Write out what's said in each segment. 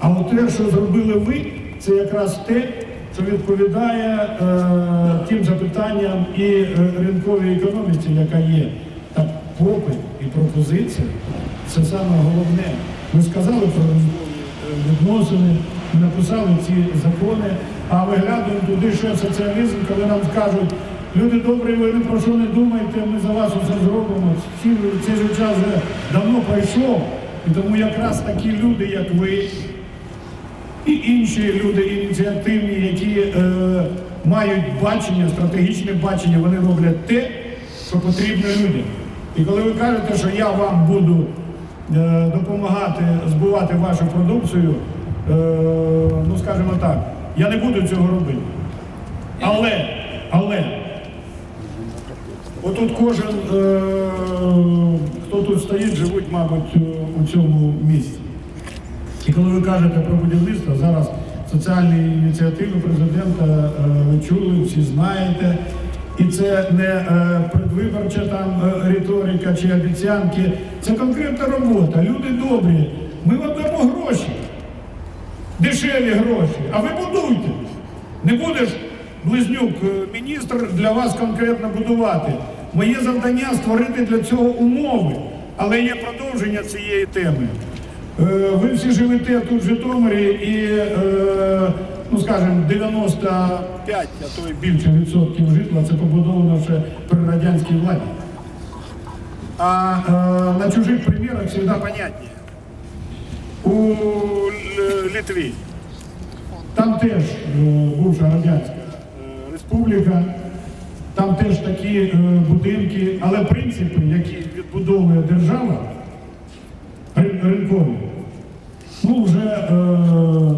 А от те, що зробили ви, це якраз те, що відповідає е, тим запитанням і е, ринковій економіці, яка є. Так, попит і пропозиція це саме головне. Ми сказали про відносини, ми написали ці закони, а виглядаємо туди, що соціалізм, коли нам скажуть, люди добрі, ви не про що не думайте, ми за вас усе зробимо. Цей же час вже давно пройшов. І тому якраз такі люди, як ви, і інші люди ініціативні, які е, мають бачення, стратегічне бачення, вони роблять те, що потрібно людям. І коли ви кажете, що я вам буду е, допомагати збувати вашу продукцію, е, ну скажімо так, я не буду цього робити. Але, але, отут кожен, е, хто тут стоїть, живуть, мабуть, у цьому місці. І коли ви кажете про будівництво, зараз соціальні ініціативи президента е, ви чули, всі знаєте. І це не е, предвиборча там е, риторика чи обіцянки, це конкретна робота. Люди добрі. Ми вам дамо гроші, дешеві гроші, а ви будуйте. Не будеш близнюк, міністр для вас конкретно будувати. Моє завдання створити для цього умови, але є продовження цієї теми. Е, Ви всі живете тут в Житомирі і, е, ну скажімо, 95, а то й більше відсотків житла це побудовано ще при радянській владі. А е, на чужих примірах завжди понятніше. У Литві. Там теж бувша радянська республіка, там теж такі будинки, але принципи, які відбудовує держава, ринкові, ну вже е,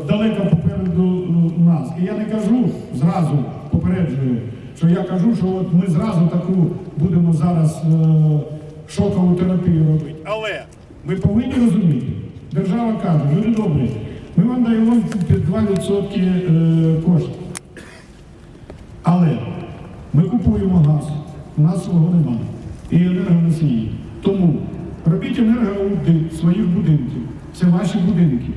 далеко попереду е, нас. І я не кажу зразу, попереджую, що я кажу, що от ми зразу таку будемо зараз е, шокову терапію робити. Але ми повинні розуміти, держава каже, люди добрі, ми вам даємо під 2% е, коштів. Але ми купуємо газ, у нас свого немає. І енергоносії. Тому робіть енергоаудит своїх будинків. Це ваші будинки.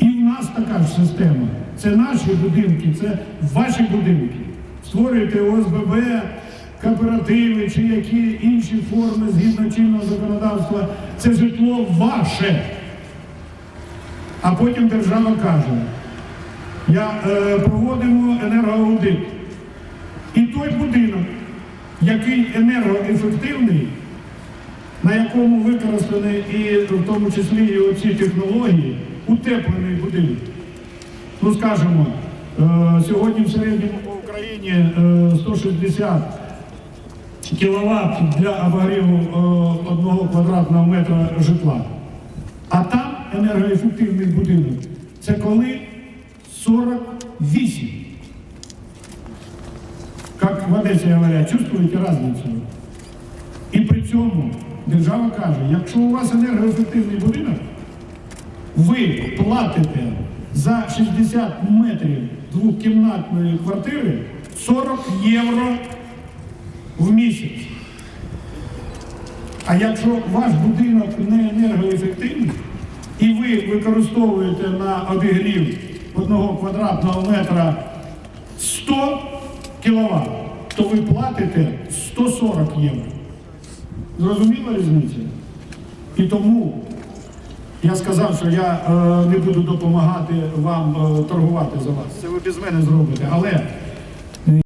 І в нас така ж система. Це наші будинки, це ваші будинки. Створюйте ОСББ, кооперативи чи які інші форми згідно чинного законодавства. Це житло ваше. А потім держава каже, я е, проводимо енергоаудит. І той будинок, який енергоефективний, на якому використані і в тому числі і оці технології, утеплений будинок. Ну скажімо, е, сьогодні в середньому по Україні е, 160 кВт для обогріву е, одного квадратного метра житла. А там енергоефективний будинок. Це коли 48. Как в Одесі говорять, чувствуєте разницю? Цьому держава каже, якщо у вас енергоефективний будинок, ви платите за 60 метрів двокімнатної квартири 40 євро в місяць. А якщо ваш будинок не енергоефективний і ви використовуєте на обігрів одного квадратного метра 100 кВт, то ви платите 140 євро. Зрозуміла різниця? І тому я сказав, що я е, не буду допомагати вам е, торгувати за вас. Це ви без мене зробите. Але